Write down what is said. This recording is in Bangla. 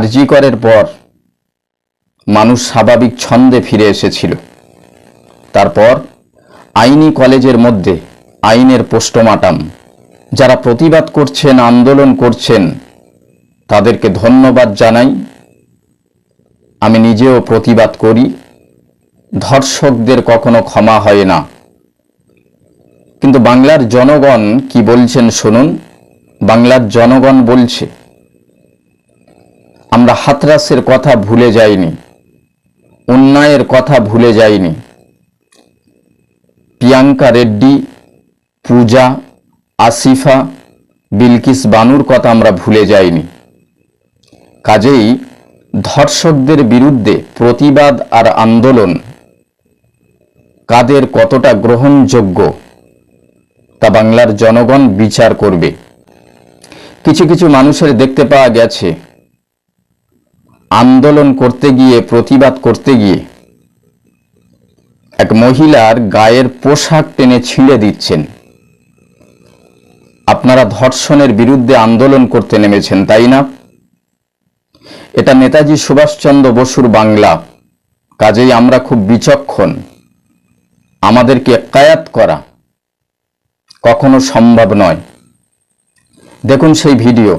আরজিকরের পর মানুষ স্বাভাবিক ছন্দে ফিরে এসেছিল। তারপর আইনি কলেজের মধ্যে আইনের পোস্টমার্টাম। যারা প্রতিবাদ করছেন, আন্দোলন করছেন, তাদেরকে ধন্যবাদ জানাই। আমি নিজেও প্রতিবাদ করি। ধর্ষকদের কখনো ক্ষমা হয় না। কিন্তু বাংলার জনগণ কি বলছেন শুনুন। বাংলার জনগণ বলছে আমরা হাতরাসের কথা ভুলে যাইনি, অন্যায়ের কথা ভুলে যাইনি। প্রিয়াঙ্কা রেড্ডি, পূজা, আসিফা, বিলকিস বানুর কথা আমরা ভুলে যাইনি। কাজেই ধর্ষকদের বিরুদ্ধে প্রতিবাদ আর আন্দোলন কাদের কতটা গ্রহণযোগ্য তা বাংলার জনগণ বিচার করবে। কিছু কিছু মানুষের দেখতে পাওয়া গেছে। আন্দোলন করতে গিয়ে, প্রতিবাদ করতে গিয়ে এক মহিলার গায়ের পোশাক টেনে ছিঁড়ে দিচ্ছেন। আপনারা ধর্ষণের বিরুদ্ধে আন্দোলন করতে নেমেছেন, তাই না? এটা নেতাজি সুভাষচন্দ্র বসুর বাংলা। কাজেই আমরা খুব বিচক্ষণ। আমাদেরকে কায়াত করা কখনো সম্ভব নয়। দেখুন সেই ভিডিও।